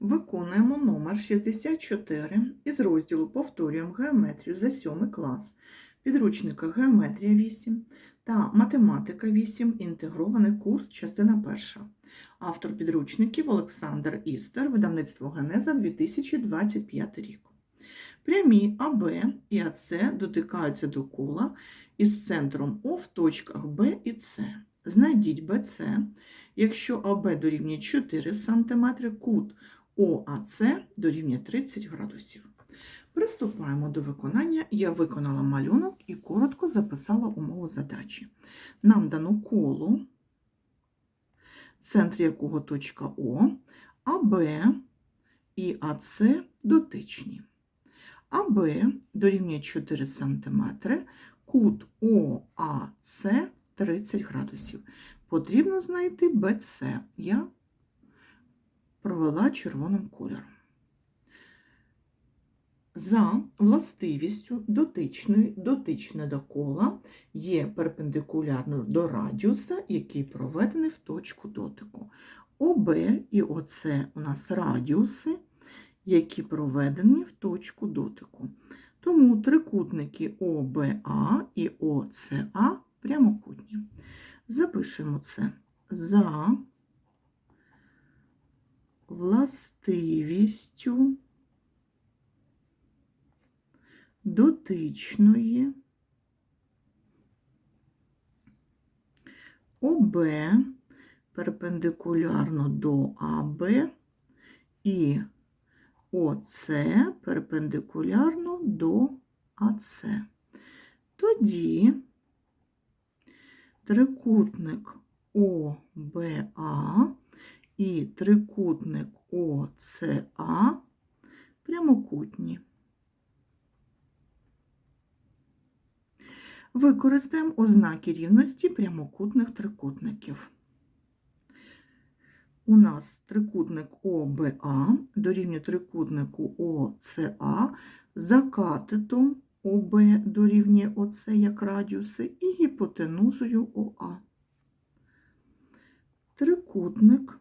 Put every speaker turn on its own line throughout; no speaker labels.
Виконуємо номер 64 із розділу Повторюємо геометрію за 7 клас підручника Геометрія 8 та Математика 8. Інтегрований курс, частина 1. Автор підручників Олександр Істер, видавництво Генеза 2025 рік. Прямі АБ і АС дотикаються до кола із центром О в точках Б і С. Знайдіть БЦ, якщо АБ дорівнює 4 см, кут ОАЦ дорівнює 30 градусів. Приступаємо до виконання. Я виконала малюнок і коротко записала умову задачі. Нам дано коло, центр якого точка О, АБ і АС дотичні. АБ дорівнює 4 см, кут ОАЦ 30 градусів. Потрібно знайти БЦ. Я провела червоним кольором. За властивістю дотичної, дотичне до кола є перпендикулярно до радіуса, який проведений в точку дотику. ОБ і ОЦ у нас радіуси, які проведені в точку дотику. Тому трикутники ОБА і ОЦА прямокутні. Запишемо це за властивістю дотичної ОБ перпендикулярно до АБ і ОЦ перпендикулярно до АЦ. Тоді трикутник ОБА і трикутник ОЦА прямокутні. Використаємо ознаки рівності прямокутних трикутників. У нас трикутник ОБА дорівнює трикутнику ОЦА за катетом ОБ дорівнює ОЦ як радіуси і гіпотенузою ОА. Трикутник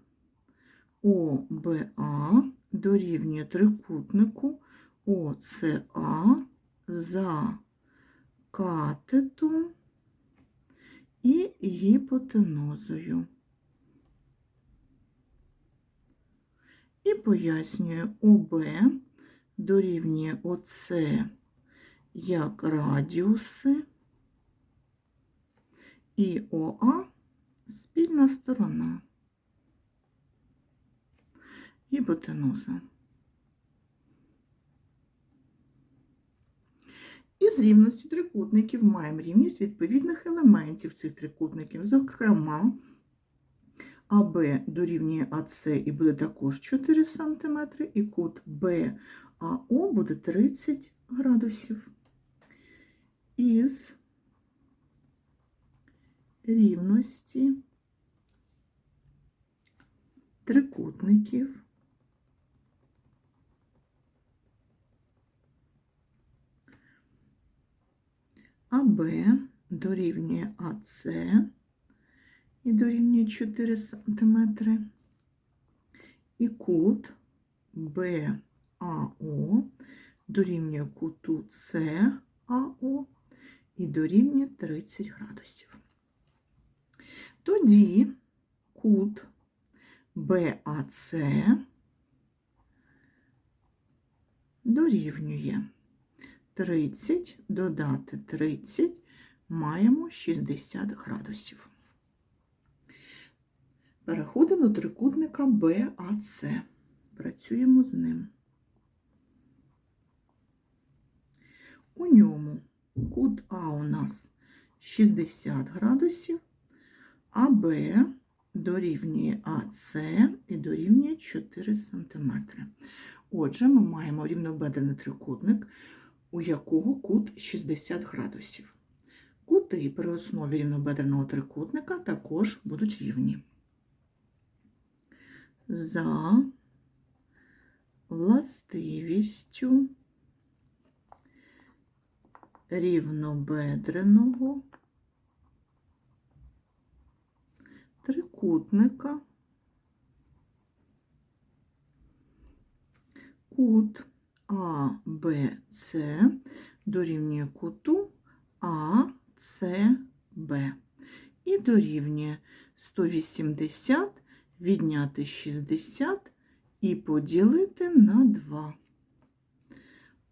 ОБА дорівнює трикутнику ОЦА за катетом і гіпотенузою. І пояснюю, ОБ дорівнює ОЦ як радіуси і ОА спільна сторона. Гіпотенуза. Із рівності трикутників маємо рівність відповідних елементів цих трикутників. Зокрема, АБ дорівнює АС і буде також 4 см, і кут БАО буде 30 градусів. Із рівності трикутників АБ дорівнює АС і дорівнює 4 см, і кут БАО дорівнює куту САО і дорівнює 30 градусів. Тоді кут БАЦ дорівнює 30, додати 30, маємо 60 градусів. Переходимо до трикутника БАЦ. Працюємо з ним. У ньому кут А у нас 60 градусів, АБ дорівнює АС і дорівнює 4 см. Отже, ми маємо рівнобедрений трикутник, у якого кут 60 градусів. Кути при основі рівнобедреного трикутника також будуть рівні. За властивістю рівнобедреного трикутника кут АБЦ дорівнює куту АЦБ і дорівнює 180 відняти 60 і поділити на 2.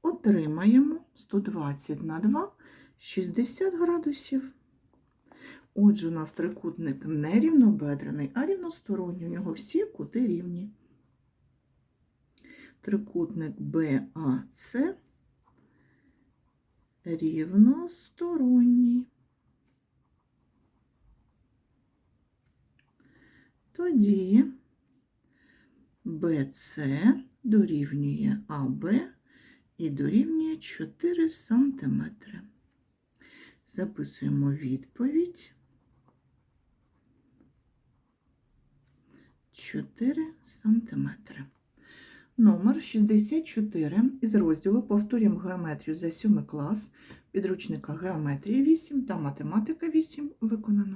Отримаємо 120 на 2 60 градусів. Отже, у нас трикутник не рівнобедрений, а рівносторонній. У нього всі кути рівні. Трикутник БАЦ рівносторонній. Тоді БЦ дорівнює АБ і дорівнює 4 см. Записуємо відповідь. 4 сантиметри. Номер 64 із розділу Повторюємо геометрію за 7 клас. Підручника Геометрія 8 та Математика 8 виконано.